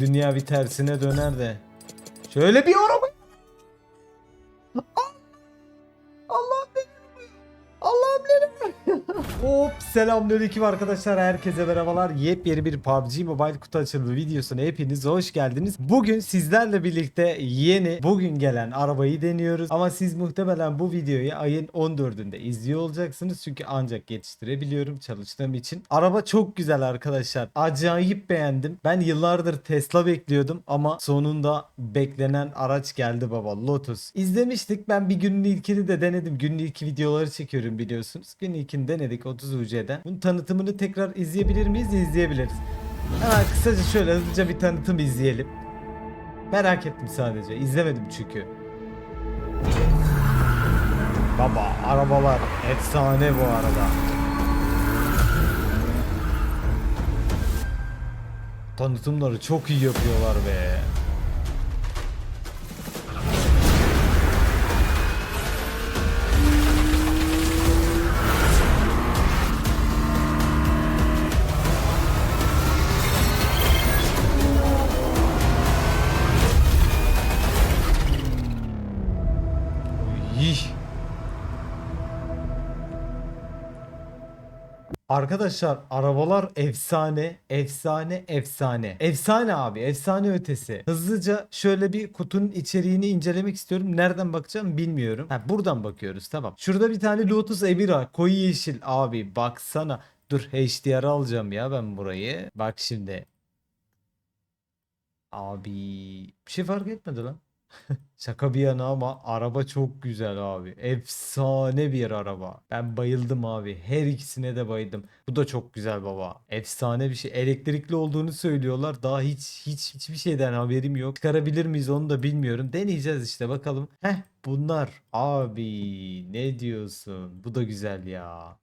Dünya bir tersine döner de. Şöyle bir araba. Selamünaleyküm arkadaşlar herkese merhabalar. Yepyeni bir PUBG Mobile kutu açılımı videosuna hepiniz hoş geldiniz. Bugün sizlerle birlikte yeni bugün gelen arabayı deniyoruz. Ama siz muhtemelen bu videoyu ayın 14'ünde izliyor olacaksınız. Çünkü ancak yetiştirebiliyorum çalıştığım için. Araba çok güzel arkadaşlar. Acayip beğendim. Ben yıllardır Tesla bekliyordum ama sonunda beklenen araç geldi baba Lotus. İzlemiştik. Ben bir günün ilkini de denedim. Günün ilki videoları çekiyorum biliyorsunuz. Günün ilkini denedik. 30 UC'den bunun tanıtımını tekrar izleyebilir miyiz? İzleyebiliriz. Hemen kısaca şöyle hızlıca bir tanıtım izleyelim. Merak ettim sadece. İzlemedim çünkü. Baba arabalar efsane bu arada. Tanıtımları çok iyi yapıyorlar be. Yih. Arkadaşlar arabalar efsane, efsane, efsane. Efsane abi, efsane ötesi. Hızlıca şöyle bir kutunun içeriğini incelemek istiyorum. Nereden bakacağım bilmiyorum. Ha buradan bakıyoruz tamam. Şurada bir tane Lotus Evira koyu yeşil abi baksana. Dur HDR alacağım ya ben burayı. Bak şimdi. Abi bir şey fark etmedi lan. Şaka bir yana ama araba çok güzel abi. Efsane bir araba. Ben bayıldım abi. Her ikisine de bayıldım. Bu da çok güzel baba. Efsane bir şey. Elektrikli olduğunu söylüyorlar. Daha hiç hiç hiçbir şeyden haberim yok. Çıkarabilir miyiz onu da bilmiyorum. Deneyeceğiz işte bakalım. Heh bunlar. Abi ne diyorsun? Bu da güzel ya.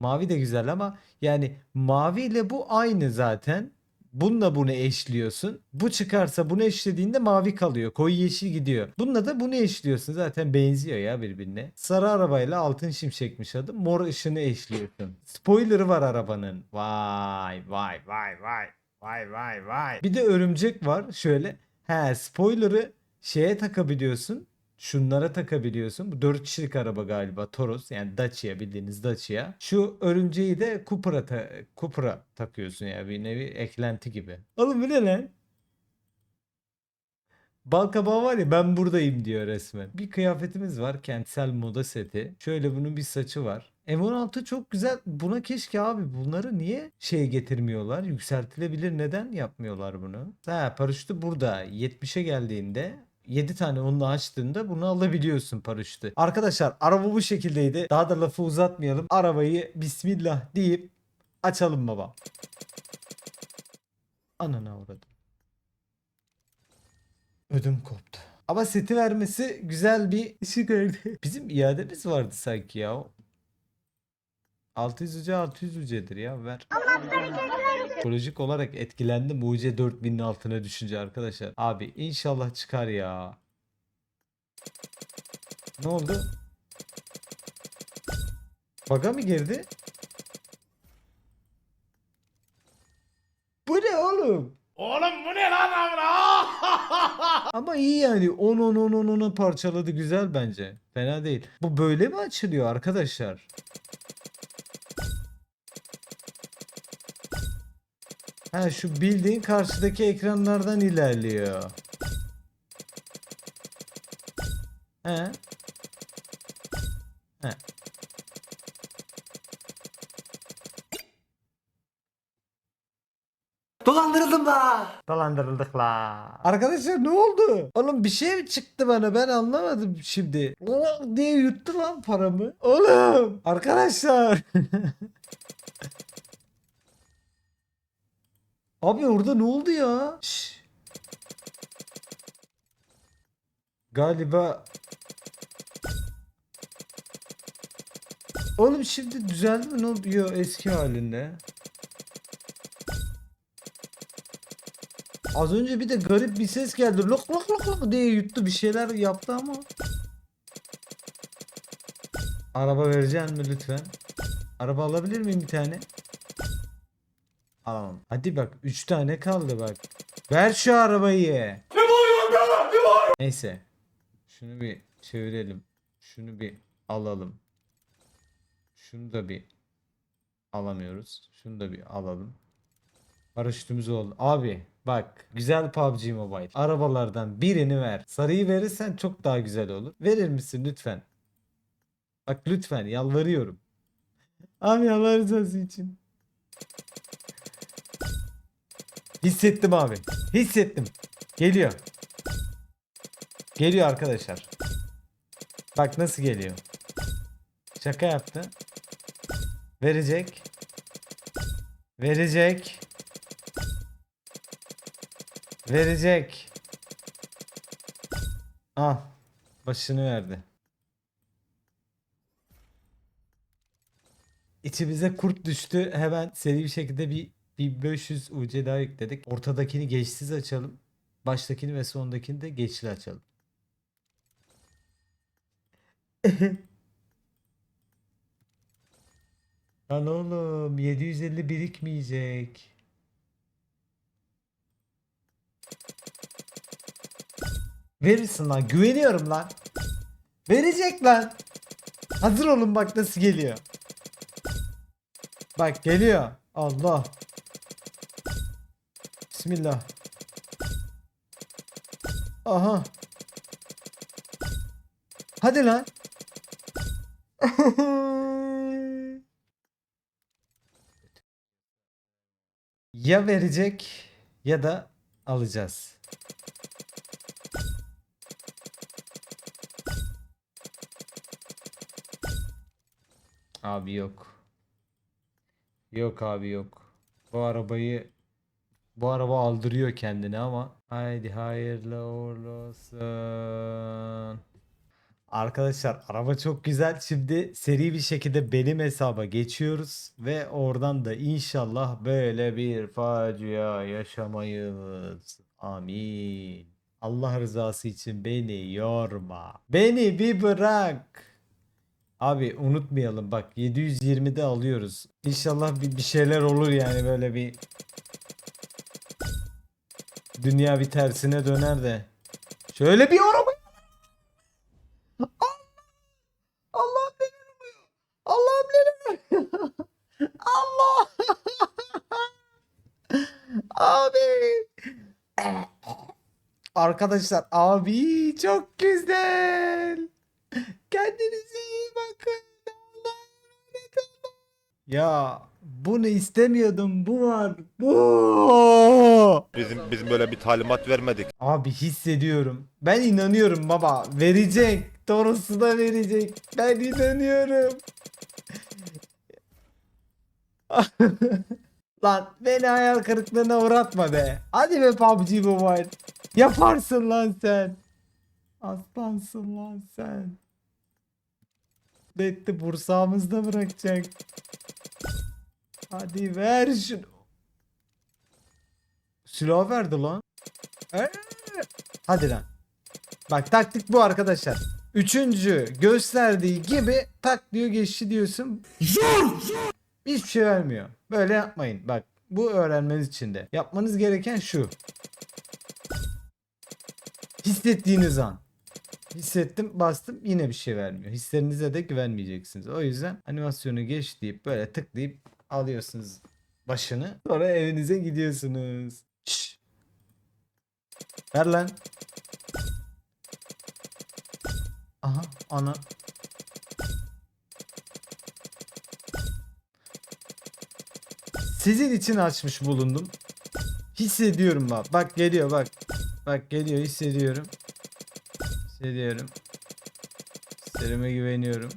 Mavi de güzel ama yani mavi ile bu aynı zaten. Bununla bunu eşliyorsun. Bu çıkarsa bunu eşlediğinde mavi kalıyor. Koyu yeşil gidiyor. Bununla da bunu eşliyorsun. Zaten benziyor ya birbirine. Sarı arabayla altın şimşekmiş adı. Mor ışını eşliyorsun. Spoiler'ı var arabanın. Vay vay vay vay. Vay vay vay. Bir de örümcek var. Şöyle. He spoiler'ı şeye takabiliyorsun. Şunlara takabiliyorsun. Bu 4 kişilik araba galiba. Toros yani Dacia bildiğiniz Dacia. Şu örümceği de Cupra'ya ta Cupra takıyorsun ya bir nevi eklenti gibi. Oğlum bu ne lan? Balkabağı var ya ben buradayım diyor resmen. Bir kıyafetimiz var kentsel moda seti. Şöyle bunun bir saçı var. M16 çok güzel. Buna keşke abi bunları niye şey getirmiyorlar? Yükseltilebilir neden yapmıyorlar bunu? Ha paraşütü burada. 70'e geldiğinde 7 tane onunla açtığında bunu alabiliyorsun paraşütü. Arkadaşlar araba bu şekildeydi. Daha da lafı uzatmayalım. Arabayı bismillah deyip açalım baba. Anana uğradım. Ödüm koptu. Ama seti vermesi güzel bir ışık verdi. Bizim iademiz vardı sanki ya. 600 uca 600 ucedir ya ver. Psikolojik olarak etkilendim UC 4000'in altına düşünce arkadaşlar. Abi inşallah çıkar ya. Ne oldu? Baga mı girdi? Bu ne oğlum? Oğlum bu ne lan amına? Ama iyi yani 10 10 10 10 10'u parçaladı güzel bence. Fena değil. Bu böyle mi açılıyor arkadaşlar? Ha şu bildiğin karşıdaki ekranlardan ilerliyor. He. He. Dolandırıldım da. Dolandırıldık la. Arkadaşlar ne oldu? Oğlum bir şey mi çıktı bana ben anlamadım şimdi. Oh diye yuttu lan paramı. Oğlum arkadaşlar. Abi orada ne oldu ya? Galiba Oğlum şimdi düzeldi mi? Ne oldu? Yo, eski halinde. Az önce bir de garip bir ses geldi. Lok lok lok lok diye yuttu bir şeyler yaptı ama. Araba vereceksin mi lütfen? Araba alabilir miyim bir tane? Alamam. Hadi bak 3 tane kaldı bak. Ver şu arabayı. Neyse. Şunu bir çevirelim. Şunu bir alalım. Şunu da bir alamıyoruz. Şunu da bir alalım. Paraşütümüz oldu. Abi bak güzel PUBG Mobile. Arabalardan birini ver. Sarıyı verirsen çok daha güzel olur. Verir misin lütfen? Bak lütfen yalvarıyorum. Abi rızası için. Hissettim abi. Hissettim. Geliyor. Geliyor arkadaşlar. Bak nasıl geliyor. Şaka yaptı. Verecek. Verecek. Verecek. Ah. Başını verdi. İçimize kurt düştü. Hemen seri bir şekilde bir, bir 500 UC daha yükledik. Ortadakini geçsiz açalım. Baştakini ve sondakini de geçli açalım. Lan oğlum 750 birikmeyecek. Verirsin lan güveniyorum lan. Verecek lan. Hazır olun bak nasıl geliyor. Bak geliyor. Allah. Bismillah. Aha. Hadi lan. ya verecek ya da alacağız. Abi yok. Yok abi yok. Bu arabayı bu araba aldırıyor kendini ama haydi hayırlı uğurlu olsun. Arkadaşlar araba çok güzel. Şimdi seri bir şekilde benim hesaba geçiyoruz ve oradan da inşallah böyle bir facia yaşamayız. Amin. Allah rızası için beni yorma. Beni bir bırak. Abi unutmayalım bak 720'de alıyoruz. İnşallah bir, bir şeyler olur yani böyle bir dünya bir tersine döner de. Şöyle bir araba. Neler oluyor? Allah'ım neler oluyor? Allah. Abi. Arkadaşlar abi çok güzel. Kendinize iyi bakın. Olun. Ya bunu istemiyordum. Bu var. Bu. Bizim bizim böyle bir talimat vermedik. Abi hissediyorum. Ben inanıyorum baba. Verecek. Torusu da verecek. Ben inanıyorum. lan beni hayal kırıklığına uğratma be. Hadi be PUBG Mobile. Yaparsın lan sen. Aslansın lan sen. Betti bursağımızda bırakacak. Hadi ver şunu. Silah verdi lan. Ee? Hadi lan. Bak taktik bu arkadaşlar. Üçüncü gösterdiği gibi tak diyor geçti diyorsun. Hiçbir şey vermiyor. Böyle yapmayın. Bak bu öğrenmeniz için de. Yapmanız gereken şu. Hissettiğiniz an. Hissettim bastım yine bir şey vermiyor. Hislerinize de güvenmeyeceksiniz. O yüzden animasyonu geç deyip böyle tıklayıp alıyorsunuz başını. Sonra evinize gidiyorsunuz. Şşş. Ver lan. Aha ana. Sizin için açmış bulundum. Hissediyorum bak. Bak geliyor bak. Bak geliyor hissediyorum. Hissediyorum. Hislerime güveniyorum.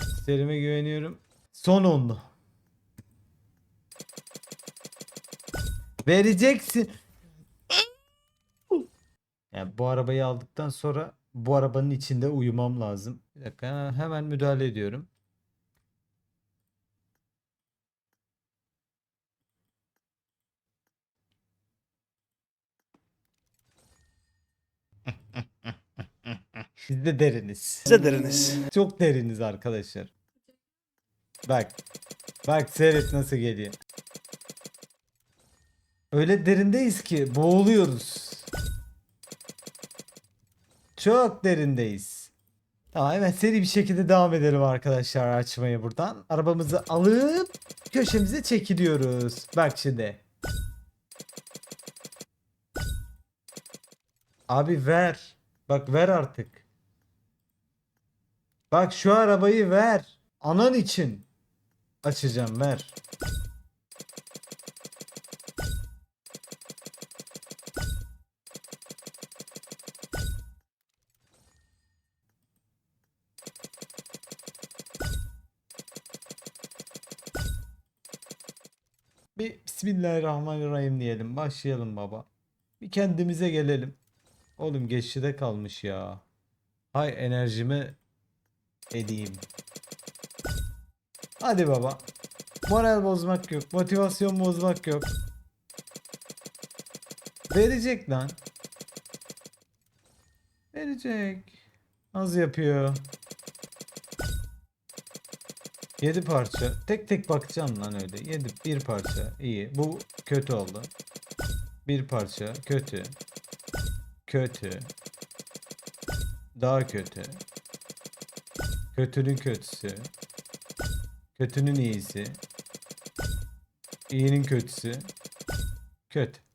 Hislerime güveniyorum. Son onlu. Vereceksin. Yani bu arabayı aldıktan sonra bu arabanın içinde uyumam lazım. Bir dakika hemen müdahale ediyorum. Siz de deriniz. Size deriniz. Çok deriniz arkadaşlar. Bak. Bak seyret nasıl geliyor. Öyle derindeyiz ki boğuluyoruz. Çok derindeyiz. Tamam hemen seri bir şekilde devam edelim arkadaşlar açmayı buradan. Arabamızı alıp köşemize çekiliyoruz. Bak şimdi. Abi ver. Bak ver artık. Bak şu arabayı ver. Anan için. Açacağım ver. Bismillahirrahmanirrahim diyelim. Başlayalım baba. Bir kendimize gelelim. Oğlum geçişte kalmış ya. Hay enerjimi edeyim. Hadi baba. Moral bozmak yok. Motivasyon bozmak yok. Verecek lan. Verecek. Az yapıyor. 7 parça. Tek tek bakacağım lan öyle. 7 bir parça. İyi. Bu kötü oldu. Bir parça. Kötü. Kötü. Daha kötü. Kötünün kötüsü. Kötünün iyisi. İyinin kötüsü. Kötü.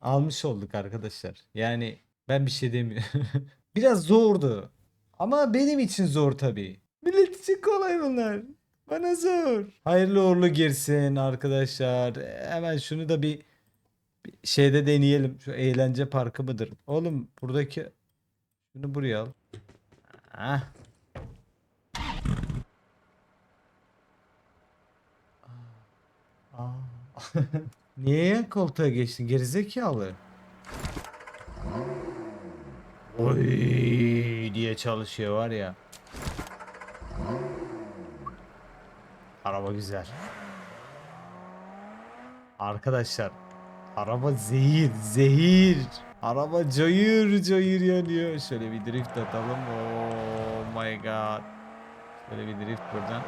Almış olduk arkadaşlar. Yani ben bir şey demiyorum. Biraz zordu. Ama benim için zor tabii. Millet için kolay bunlar. Bana zor. Hayırlı uğurlu girsin arkadaşlar. Hemen şunu da bir, şeyde deneyelim. Şu eğlence parkı mıdır? Oğlum buradaki şunu buraya al. Hah. Aa. Niye yan koltuğa geçtin gerizekalı? Oy diye çalışıyor var ya. Araba güzel. Arkadaşlar araba zehir zehir. Araba cayır cayır yanıyor. Şöyle bir drift atalım. Oh my god. Şöyle bir drift buradan.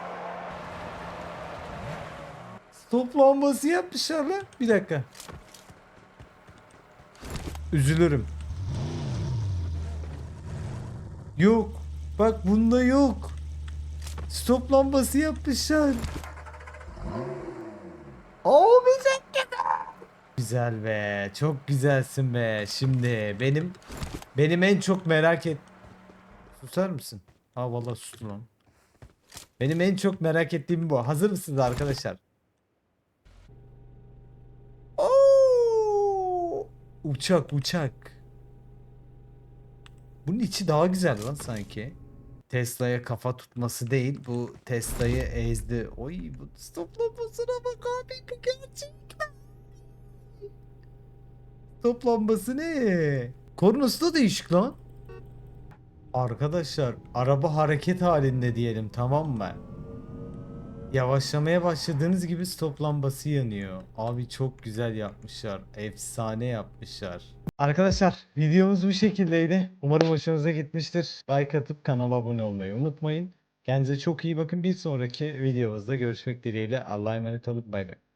Stop lambası yapmışlar lan. Bir dakika. Üzülürüm. Yok. Bak bunda yok. Stop lambası yapmışlar. Oo güzel Güzel be. Çok güzelsin be. Şimdi benim benim en çok merak et. Susar mısın? Ha vallahi sustu lan. Benim en çok merak ettiğim bu. Hazır mısınız arkadaşlar? Uçak uçak. Bunun içi daha güzel lan sanki. Tesla'ya kafa tutması değil. Bu Tesla'yı ezdi. Oy bu stoplamasına bak abi bu gerçek. Stop lambası ne? Kornası da değişik lan. Arkadaşlar araba hareket halinde diyelim tamam mı? Yavaşlamaya başladığınız gibi stop lambası yanıyor. Abi çok güzel yapmışlar. Efsane yapmışlar. Arkadaşlar videomuz bu şekildeydi. Umarım hoşunuza gitmiştir. Like atıp kanala abone olmayı unutmayın. Kendinize çok iyi bakın. Bir sonraki videomuzda görüşmek dileğiyle. Allah'a emanet olun. Bay bay.